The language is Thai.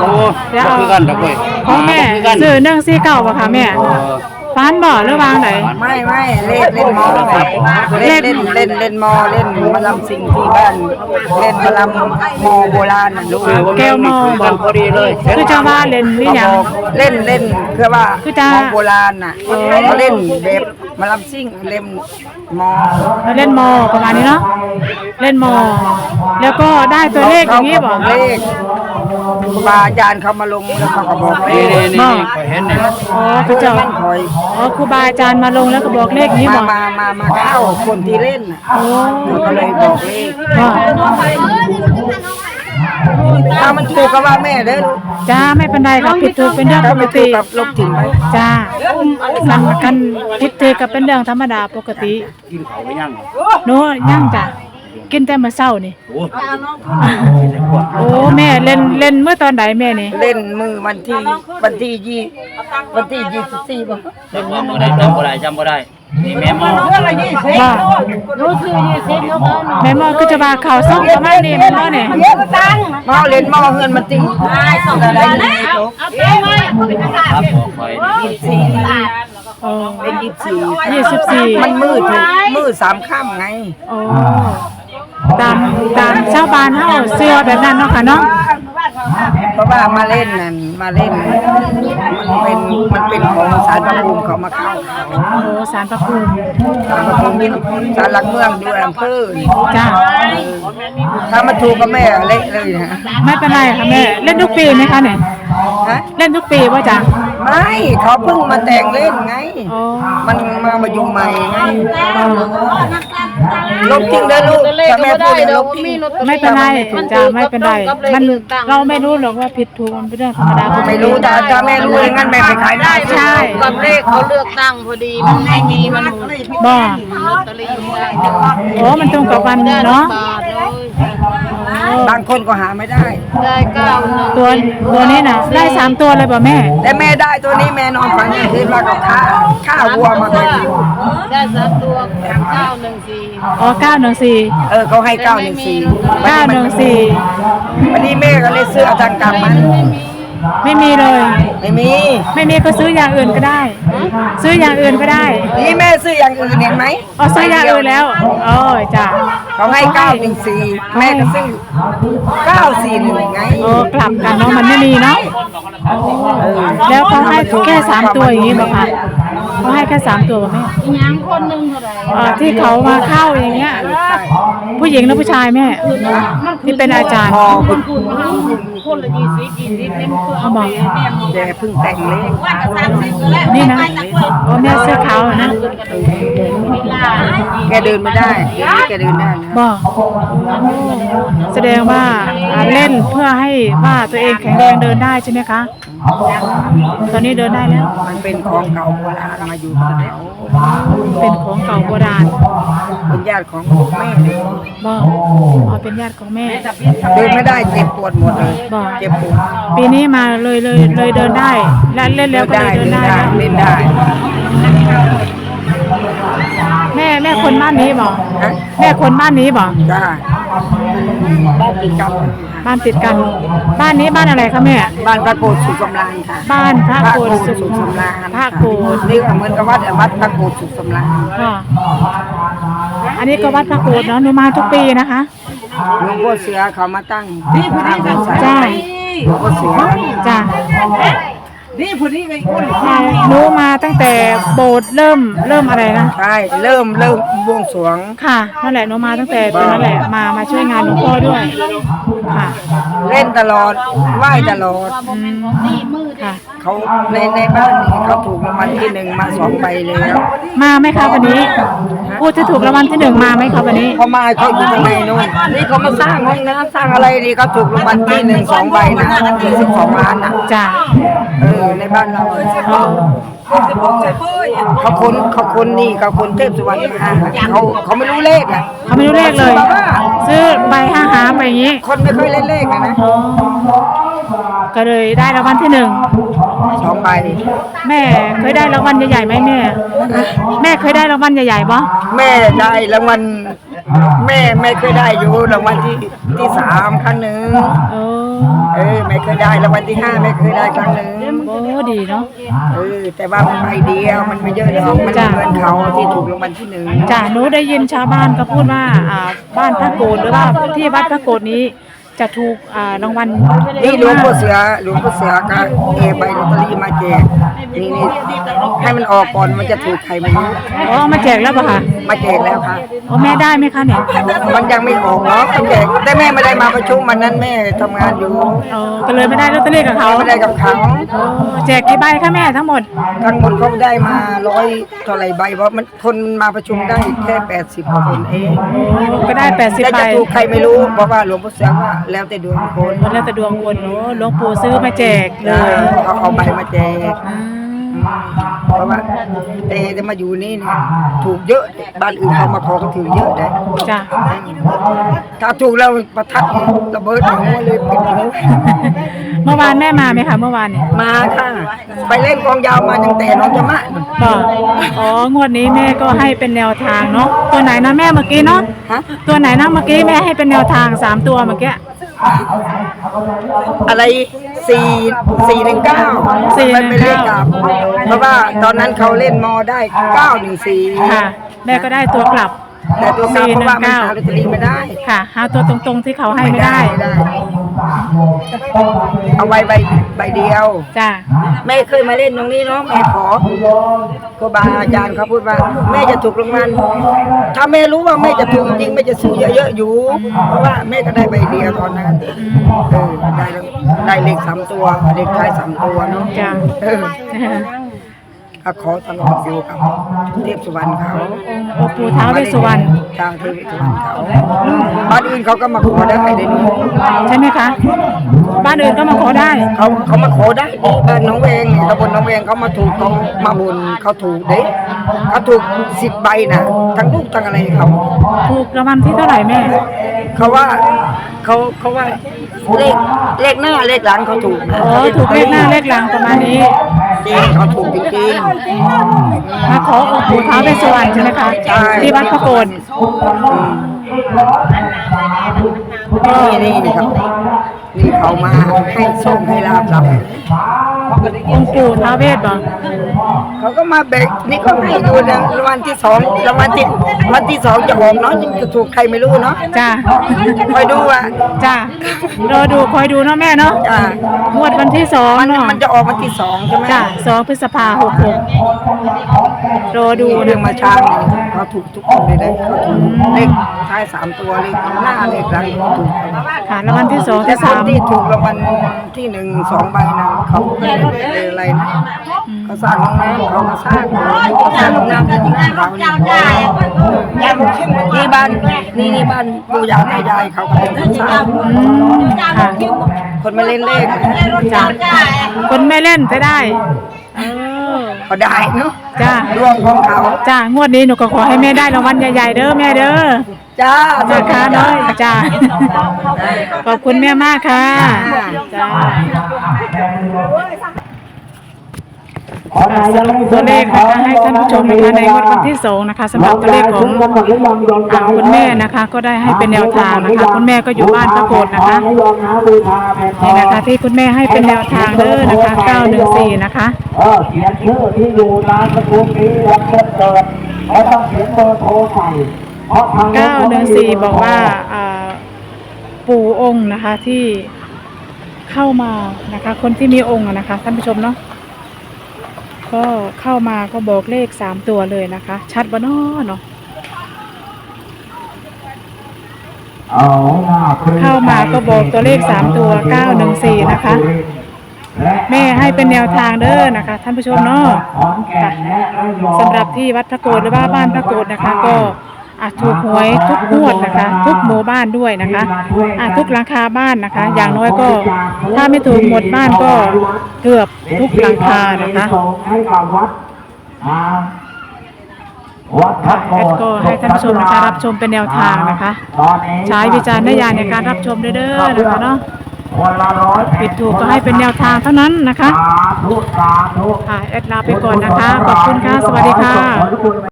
โอ้เดียวเอาคือกันดอกเว้ยของแม่บ่คือกันซื้อนึ่งสี่เก้าป่ะคะแม่ฟันบ่หรือวางไหน ไม่ไม่เล่นเล่นมอเล่นเล่นเล่นเล่นมอเล่นมาลำสิ่งที่บ้านเล่นมาลำมอโบราณน่ะลูกคือว่าแก้วมอคือกันพอดีเลยคือจะว่าเล่นหรือยัง เล่นเล่นคือว่าคือจะมอโบราณน่ะเขาเล่นแบบมาลำซิ่งเล่นมอเล่นมอประมาณนี้เนาะเล่นมอ แล้วก็ได้ตัวเลขอย่างนี้บ่เลข ครูบาอาจารย์เขามาลงแล้วเขาก็บอกเลนี่ขนี่นี่นี่ข่อยเห็นนี่อ๋อคือเจ้ามันคอยอ๋อครูบาอาจารย์มาลงแล้วก็บอกเลขนี้มาบ่มามามาเข้าคนที่เล่นน่ะโอ้ก็เลยบอกเลขบ่ถ้ามันถูกก็ว่าแม่เด้อลูกจ้าไม่เป็นไรค่ะผิดถูกเป็นเรื่องปถ้ากไม่ถูติกกับลบถิ่นไปจ้ากันกันผิดถูกก็เป็นเรื่องธรรมดาปกติกินเขาไปยังโน้ย่างจ้ะ กินแต่มื้อเช้านี่ โอ้โอ้แม่เล่นเล่นเมื่อตอนใดแม่นี่เล่นมือวันที่วันที่ยี่วันที่ยี่สิบสี่ป่ะจำบ่ได้จำบ่ได้จำบ่ได้นี่แม่มอว่าแม่หมอคือจะว่าข่าวส่งประมาณนี้แม่นบ่นี่มาเล่นหม้อเงินมันตีอะไรนี่ครับบอกข่อยสี่โอ้เป็นยี่สิบสี่ยี่สิบสี่มันมืดถึงมืดสามค่ำไงโอ้ ตามตามชาวบ้านเฮาเสื้อแบบนั้นเนาะค่ะเนาะเพราะว่ามาเล่นนั่นมาเล่น มันเป็นมันเป็นของสารประภูมิเขามาเข้าโอ้สารพระภูมิสารประภูมิสารหลักเมืองอยู่อำเภอนี่จ้าถ้ามันถูกก็แม่เละเลยนะไม่เป็นไรค่ะแม่เล่นทุกปีไหมคะเนี่ยฮะเล่นทุกปีป่ะจ๊ะ ไม่เขาเพิ่งมาแต่งเล่นไง อ๋อ มันมามาอยู่ใหม่ไงลบทิ้งได้ลูกถ้าแม่พูดให้ลบทิ้งไม่เป็นไรถึงจะไม่เป็นไรมันเราไม่รู้หรอกว่าผิดถูกมันเป็นเรื่องธรรมดาไม่รู้แต่ถ้าแม่รู้อย่างนั้นแม่ไปขายได้ใช่กับเลขเขาเลือกตั้งพอดีมันไม่มีมันบ่ลอตเตอรี่อยู่ได้โอ้มันตรงกับวันเนาะ บาทเลย บางคนก็หาไม่ได้ ได้เก้าหนึ่งตัวตัวนี้น่ะได้สามตัวเลยป่ะแม่แต่แม่ได้ตัวนี้แม่นอนฝันอย่างที่ว่ากับข้าข้าวัวมาเคยกินได้สามตัวเก้าหนึ่งสี่อ๋อเก้าหนึ่งสี่เออเขาให้เก้าหนึ่งสี่เก้าหนึ่งสี่วันนี้แม่ก็เลยซื้อเอาทางกรรมมัน ไม่มี เลย ไม่มี ไม่มีก็ซื้ออย่างอื่นก็ได้ ซื้ออย่างอื่นก็ได้นี่แม่ซื้ออย่างอื่นเห็นไหมอ๋อซื้ออย่างอื่นแล้วโอ้ยจ้ะเขาให้เก้าหนึ่งสี่แม่ก็ซื้อเก้าสี่หนึ่งไงโอ้กลับกันเนาะมันไม่มีเนาะเออแล้วเขาให้แค่สามตัวอย่างนี้ป่ะคะเขาให้แค่สามตัวป่ะแม่ยังคนหนึ่งเท่าไหร่อ่าที่เขามาเข้าอย่างเงี้ยผู้หญิงหรือผู้ชายแม่ที่เป็นอาจารย์พอ คุณคนละยี่สิบยี่สิบนี่มันคือเขาบอกแกเพิ่งแต่งเลยนี่นะโอ้แม่เสื้อขาวนะแกเดินไม่ได้เดี๋ยวนี้แกเดินได้นะบอกแสดงว่าอ่าเล่นเพื่อให้ว่าตัวเองแข็งแรงเดินได้ใช่ไหมคะ ตอนนี้เดินได้แล้วมันเป็นของเก่าโบราณมาอยู่กันแล้วเป็นของเก่าโบราณ เป็นญาติของแม่เลยบอกอ๋อเป็นญาติของแม่ เดินไม่ได้เจ็บปวดหมดเลยบอก เจ็บปวดปีนี้มาเลยเลยเลยเดินได้ และเล่นแล้วก็ได้เลยเดิเล่นนได้ได้นะเล่นได้แม่แม่คนบ้านนี้บอกฮะแม่คนบ้านนี้บอกได้ บ้านติดกันบ้านติดกัน บ้านนี้บ้านอะไรคะแม่ บ้านพระโกฏสุขสำราญค่ะบ้านพระพระโกโกฏฏสุสุขสำราญพระโกฏนี่ก็เหมือนกับวัดวัดพระโกฏสุขสำราญค่ะอันนี้ก็วัดพระโกฏเนาะหนูมาทุกปีนะคะหลวงพ่อเสือเขามาตั้งทางสายจ้าหลวงพ่อเสือจ้า นี่พอดีไอ้คนหนูมาตั้งแต่โบสถ์เริ่มเริ่มอะไรนะ ใช่เริ่มเริ่มบวงสรวง ค่ะนั่นแหละหนูมาตั้งแต่ตอนนั้นแหละมามาช่วยงานหลวงพ่อด้วย ค่ะ เล่นตลอดไหว้ตลอดอืมค่ะ เขาในในบ้านนี่เขาถูกรางวัล ที่หนึ่งมาสองใบแล้วมาไหมคะวันนี้ผู้ที่ถูกรางวัลที่หนึ่งมาไหมคะวันนี้เขามาเขาอยู่ข้างในนู่นนี่เขามาสร้างห้องน้ำสร้างอะไรนี่เขาถูกรางวัลที่หนึ่งสองใบนะยี่สิบสองล้านนะจ้าเออในบ้านเราเขาคนเขาคนนี่เขาคนเทพสุวรรณมาเขาเขาไม่รู้เลขอะเขาไม่รู้เลขเลย ซื้อใบห้าหาไปอย่างนี้ คนไม่ค่อยเล่นเลขอะนะ ก็เลยได้รางวัลที่หนึ่งสองใบแม่เคยได้รางวัลใหญ่ๆไหมแม่ แม่เคยได้รางวัลใหญ่ๆปะแม่ได้รางวัลแม่แม่เคยได้อยู่รางวัลที่ที่สามครั้งหนึ่งเออเออไม่เคยได้รางวัลที่ห้าไม่เคยได้ครั้งหนึ่งโอ้ดีเนาะเออแต่ว่ามันใบเดียวมันไม่เยอะหรอกมันจ้ะเหมือนเขาที่ถูกรางวัลที่หนึ่งจ้ะหนูได้ยินชาวบ้านก็พูดว่าอ่าบ้านพระโกฏหรือว่าที่วัดพระโกฏนี้ จะถูกอ่ารางวัล นี่หลวงมาพ่อเสือหลวงพ่อเสือก็เอใบลอตเตอรี่มาแจก นี่นี่ให้มันออกก่อนมันจะถูกใครไม่รู้อ๋อเอามาแจกแล้วป่ะคะมาแจกแล้วค่ะอ๋อแม่ได้ไหมคะเนี่ยมันยังไม่ออกเนาะต้องแจกแต่แม่ไม่ได้มาประชุมวันนั้นแม่ทำงานอยู่อ๋อก็เลยไม่ได้ลอตเตอรี่กับเขาไม่ได้กับเขาโอ้แจกกี่ใบคะแม่ทั้งหมดทั้งหมดเขาได้มาร้อยเท่าไหร่ใบเพราะมันคนมาประชุมได้แค่แปดสิบคนเองโอ้ก็ได้80แล้วใบจะถูกใครไม่รู้เพราะว่าหลวงพ่อเสือว่าแล้วแต่ดวงคนแล้วแต่ดวงคนโอ้หลวงปู่ซื้อมาแจกเลได้ยเขาเอาใบมาแจกอ่า เพราะว่าแต่จะมาอยู่นี่เนี่ยถูกเยอะบ้านอื่นเขามาขอก็ถือเยอะได้จ้ะถ้าถูกแล้วประทัดระเบิดหัวเลยปิดหัวเมื่อวานแม่มาไหมคะเมื่อวานเนี่ยมาค่ะ ไปเล่นกองยาวมาตั้งแต่น้องจะมาบอกอ๋องวดนี้แม่ก็ให้เป็นแนวทางเนาะตัวไหนนะแม่เมื่อกี้เนาะฮะตัวไหนนะเมื่อกี้แม่ให้เป็นแนวทางสามตัวเมื่อกี้ อะไรสี่สี่หนึ่งเก้ามันไม่เลขกลับ เพราะว่าตอนนั้นเขาเล่นมอได้เก้าหนึ่งสี่ค่ะแม่ก็ได้ตัวกลับแต่ตัวกลับเพราะว่ามันหาลอตเตอรี่ไม่ได้ค่ะหาตัวตรงๆที่เขาให้ไม่ได้ไม่ได้ เอาไว้ใบใบเดียว จ้ะแม่เคยมาเล่นตรงนี้เนาะแม่ขอครูบาอาจารย์เขาพูดว่า แม่จะถูกรางวัลถ้าแม่รู้ว่าแม่จะถูกจริงแม่จะซื้อเยอะๆอยู่ เพราะว่าแม่ก็ได้ใบเดียวตอนนั้นเออได้แล้วได้เลขสามตัวเลขท้ายสามตัวเนาะจ้ะเออ ก็ขอตลอดอยู่กับเทพสุวรรณเขาโอปู่ท้าวเวสสุวรรณทางเทพสุวรรณเขาบ้านอื่นเขาก็มาขอได้ได้นี่ใช่ไหมคะ บ้านอื่นก็มาขอได้ เขาเขามาขอได้นี่บ้านน้องเวงตำบลน้องเวงเขามาถูกเขามาบุญเขาถูกเด้เขาถูกสิบใบนะทั้งลูกทั้งอะไรเขาถูกรางวัลที่เท่าไหร่แม่ เขาว่าเขาเขาว่าเลขเลขหน้าเลขหลังเขาถูกนะ อ๋อถูกเลขหน้าเลขหลังประมาณนี้ จริงเขาถูกจริงมาขอองค์ปู่ท้าวเวสสุวรรณใช่ไหมคะๆใช่ที่วัดพระโกฏนี่นี่เขานี่เขามาให้ส้มให้ลาบเรา องค์ปู่ท้าวเวสบ่เขาก็มาแบกนี่ก็ให้ดูนะรางวัลที่สองรางวัลที่รางวัลที่สองจะออกเนาะจะถูกใครไม่รู้เนาะจ้าคอยดูอะจ้ารอดูคอยดูเนาะแม่เนาะจ้างวดวันที่สองมันเนาะมันจะออกวันที่สองใช่ไหมจ้าสองพฤษภาหกหกรอดูเรื่อนะงมาช้างนี่เขาถูกทุกคนเลยนะเขาถูกเลขท้ายสามตัวเลขหน้าเลขหลังเขาถูกค่ะรางวัลที่สองแต่ที่คสานมที่ถูกรางวัลที่หนึ่งสองใบนะเขาไม่ได้เป็นอะไรนะเขาสร้างห้องน้ำเขามาสร้างเขาสร้างห้องน้ำจริงๆเขานี่นี่บ้านนี่นี่บ้านปู่ย่าแม่ยายเขาก็เป็นคนสร้างอืมค่ะคนมาเล่นเลขจ้าคนไม่เล่นจะได้เออเขาได้เนาะจ้าดวงของเขาจ้างวดนี้หนูก็ขอให้แม่ได้รางวัลใหญ่ๆเด้อแม่เด้อจ้าจ้าค่ะเนาะจ้าขอบคุณแม่มากค่ะจ้า สรุปตัวเลขนะคะให้ท่านผู้ชมนะคะในวดวันที่สองนะคะสำหรับตัวเลขของคุณแม่นะคะ ก็ได้ให้เป็นแนวทางนะคะคุณแม่ก็อยู่บ้านพระโกฏนะคะนี่นะคะที่คุณแม่ให้เป็นแนวทางเด้อนะคะ914นะคะเออเขียนชื่อที่อยู่นามสกุลนี้วันเดือนเกิดไม่ต้องเขียนเบอร์โทรใส่เพราะทาง914บอกว่าอ่าปู่องค์นะคะที่เข้ามานะคะ คนที่มีองค์นะคะท่านผู้ชมเนาะ ก็เข้ามาก็บอกเลขสามตัวเลยนะคะ ชัดบ่เนาะเนาะเอาหน้าคืนเข้ามาก็บอกตัวเลขสามตัว914นะคะและแม่ให้เป็นแนวทางเด้อนะคะ ท่านผู้ชมเนาะขอนแก่นและระยองสำหรับที่วัดพระโกฏหรือว่าบ้านพระโกฏนะคะก็ อาจถูกหวยทุกงวดนะคะ ทุกหมู่บ้านด้วยนะคะอาทุกหลังคาบ้านนะคะ อย่างน้อยก็ถ้าไม่ถูกหมดบ้านก็เกือบทุกหลังคานะคะส่งให้กับวัดอ่าวัดพระโกแอดฏก็ให้ท่านผู้ชมนะคะรับชมเป็นแนวทางนะคะตอนนี้ใช้วิจารณญาณในการรับชมด้วยเด้อนะคะเนาะคนละร้อยผิดถูกก็ให้เป็นแนวทางเท่านั้นนะคะสาธุสาธุค่ะแอดลาไปก่อนนะคะ ขอบคุณค่ะ สวัสดีค่ะ